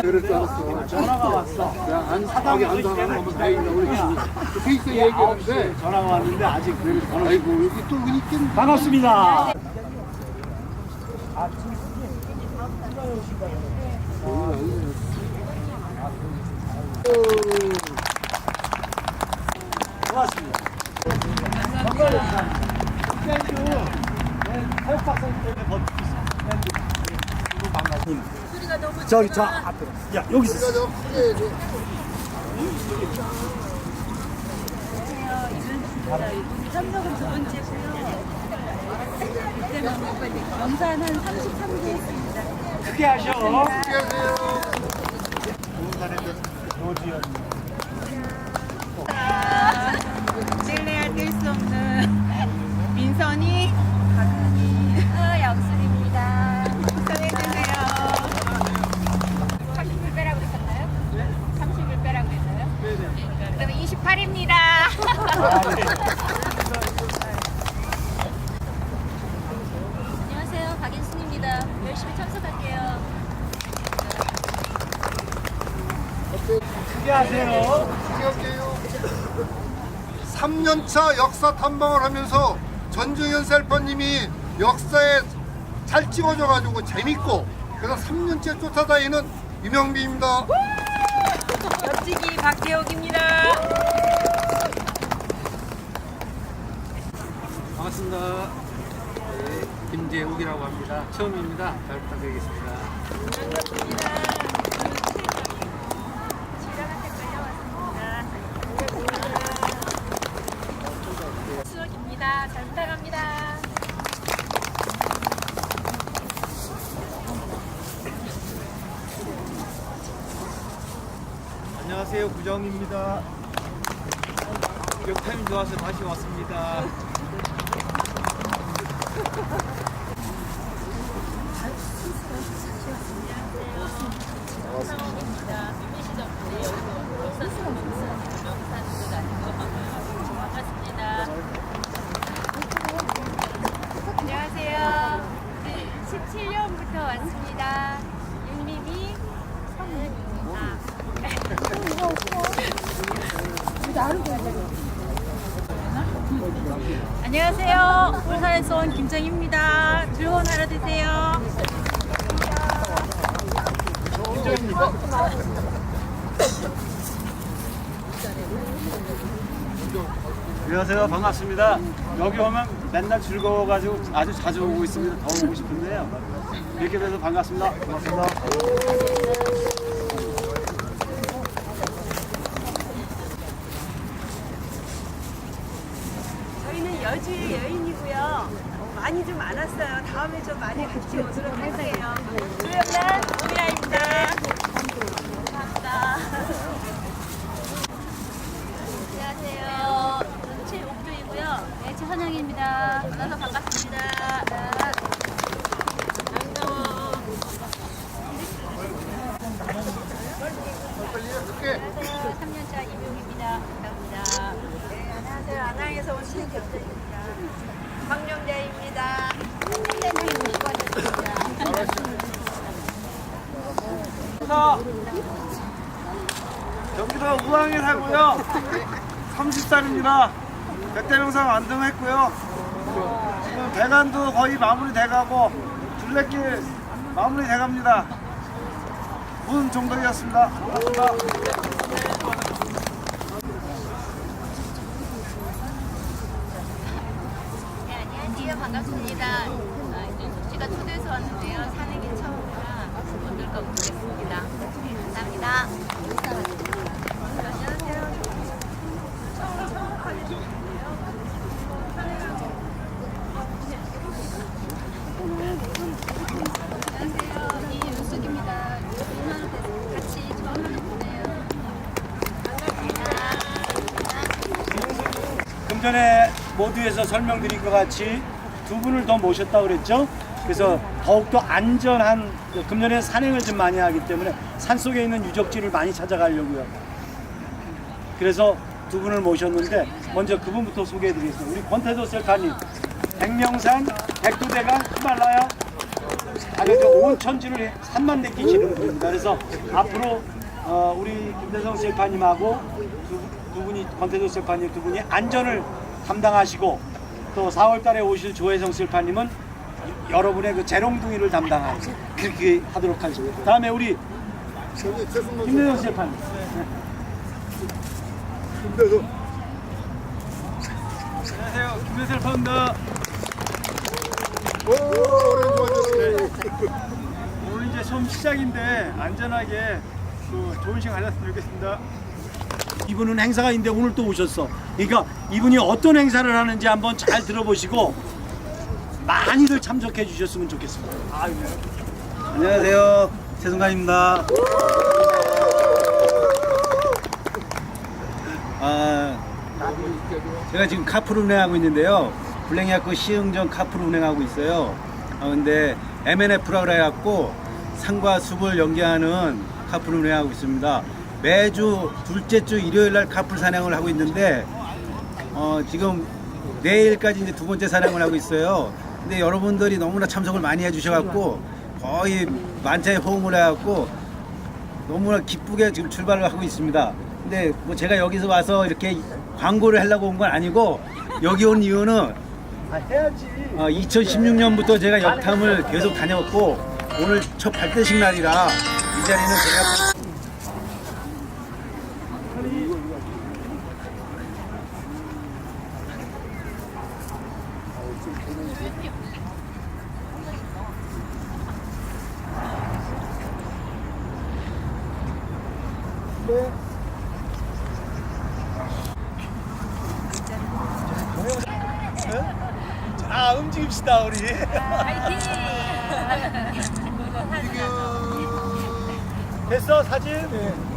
그럴 줄 알았어. 전화가 왔어. 야, 안안 사는 거면 다행이다. 우리 그 페이스 얘기했는데. 전화가 왔는데 아직 그 전화 아이고, 여기 또 있긴. 반갑습니다. 고맙습니다. 땡큐. 태국 박사님 때문에 버티고. 반갑습니다. 저기 저 앞으로. 야 여기 있어. 삼성은 두 번째고요. 그때는 영산 한 33개 있습니다. 크게 하셔. 안녕하세요. 노지연. 찔레야 48입니다. 안녕하세요. 박인순입니다. 열심히 참석할게요. 크게 하세요. 크게 할게요. 3년차 역사 탐방을 하면서 전중현 셀퍼님이 역사에 잘 찍어줘가지고 재밌고 그래서 3년째 쫓아다니는 유명비입니다. 옆지기 박재옥입니다. 반갑습니다. 네, 김재욱이라고 합니다. 처음입니다. 잘 부탁드리겠습니다. 잘 부탁합니다. 안녕하세요. 구정입니다. 역타임 좋아서 다시 왔습니다. 반갑습니다. 안녕하세요. 17년부터 왔습니다. 윤미미 성은입니다. 안녕하세요. 울산에서 온 김정입니다. 즐거운 하루 되세요. 안녕하세요. 반갑습니다. 여기 오면 맨날 즐거워가지고 아주 자주 오고 있습니다. 더 오고 싶은데요. 이렇게 돼서 반갑습니다. 고맙습니다. 저희는 여주의 여인이고요. 어, 많이 좀 안 왔어요. 다음에 좀 많이 같이 오도록 할게요. 수영란 오미라입니다. 감사합니다. 안녕하세요. 저는 최옥주이고요. 네, 최선영입니다. 만나서 반갑습니다. 이렇게 안녕하세요. 3년차 이명입니다. 감사합니다. 네, 안녕하세요. 안양에서 온 신경자입니다. 박명자입니다. 경기도 우왕에 살고요. 30살입니다. 백대명상 완등했고요. 지금 배관도 거의 마무리 돼가고 둘레길 마무리 돼갑니다. 문 종덕이었습니다. 고맙습니다. 네, 안녕하세요. 반갑습니다. 아, 윤숙 씨가 초대해서 왔는데요. 사는 게 처음이라 오늘 거 보겠습니다. 네, 감사합니다. 안녕하세요. 이윤숙입니다. 오늘 같이 처음 보네요. 반갑습니다. 좀 전에 모두에서 설명드린 것 같이 두 분을 더 모셨다고 그랬죠. 그래서 더욱더 안전한 그 금년에 산행을 좀 많이 하기 때문에 산 속에 있는 유적지를 많이 찾아가려고요. 그래서 두 분을 모셨는데 먼저 그분부터 소개해 드리겠습니다. 우리 권태도 셀카님, 백명산, 백두대간, 히말라야 가격이 온 천지를 3만 대끼 지르는 겁니다. 그래서 앞으로 어, 우리 김대성 셀파님하고 두, 두 분이 권태조 셀파님 두 분이 안전을 담당하시고 또 4월달에 오실 조혜성 셀파님은 여러분의 그 재롱둥이를 담당하고 그렇게 하도록 하겠습니다. 다음에 우리 김대성 셀파님. 안녕하세요. 김현철 파입니다. 오늘 이제 처음 시작인데 안전하게 또 좋은 시간 가졌으면 좋겠습니다. 이분은 행사가 있는데 오늘 또 오셨어. 그러니까 이분이 어떤 행사를 하는지 한번 잘 들어보시고 많이들 참석해 주셨으면 좋겠습니다. 안녕하세요. 최승관입니다. 아, 제가 지금 카풀 운행하고 있는데요. 블랙야크 시흥전 카풀 운행하고 있어요. 아, 근데 MNF라 그래갖고 산과 숲을 연계하는 카풀 운행하고 있습니다. 매주 둘째 주 일요일 날 카풀 산행을 하고 있는데 어, 지금 내일까지 이제 두 번째 산행을 하고 있어요. 근데 여러분들이 너무나 참석을 많이 해주셔갖고 거의 만차에 호응을 해갖고 너무나 기쁘게 지금 출발을 하고 있습니다. 근데 뭐 제가 여기서 와서 이렇게 광고를 하려고 온 건 아니고 여기 온 이유는 아, 해야지. 2016년부터 제가 역탐을 계속 다녔고 오늘 첫 발대식 날이라 이 자리는 제가 아 움직입시다 우리. 됐어 사진?